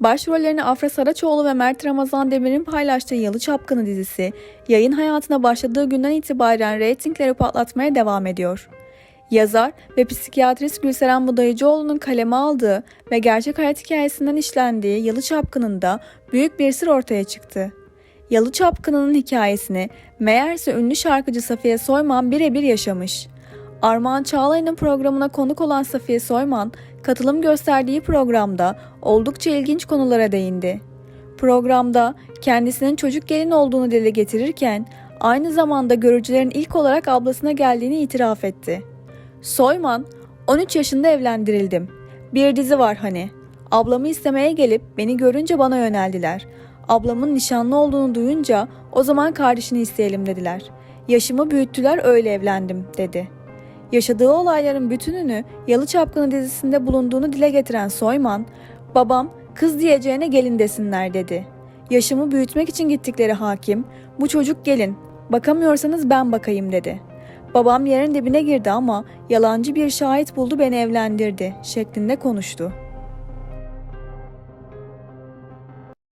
Başrollerini Afra Saraçoğlu ve Mert Ramazan Demir'in paylaştığı Yalı Çapkını dizisi, yayın hayatına başladığı günden itibaren reytingleri patlatmaya devam ediyor. Yazar ve psikiyatrist Gülseren Budayıcıoğlu'nun kaleme aldığı ve gerçek hayat hikayesinden işlendiği Yalı Çapkını'nda büyük bir sır ortaya çıktı. Yalı Çapkını'nın hikayesini meğerse ünlü şarkıcı Safiye Soyman birebir yaşamış. Armağan Çağlayan'ın programına konuk olan Safiye Soyman, katılım gösterdiği programda oldukça ilginç konulara değindi. Programda kendisinin çocuk gelin olduğunu dile getirirken aynı zamanda görücülerin ilk olarak ablasına geldiğini itiraf etti. Soyman, 13 yaşında evlendirildim. Bir dizi var hani. Ablamı istemeye gelip beni görünce bana yöneldiler. Ablamın nişanlı olduğunu duyunca o zaman kardeşini isteyelim dediler. Yaşımı büyüttüler öyle evlendim dedi. Yaşadığı olayların bütününü Yalı Çapkını dizisinde bulunduğunu dile getiren Soyman, babam kız diyeceğine gelin desinler dedi. Yaşımı büyütmek için gittikleri hakim, bu çocuk gelin, bakamıyorsanız ben bakayım dedi. Babam yerin dibine girdi ama yalancı bir şahit buldu beni evlendirdi şeklinde konuştu.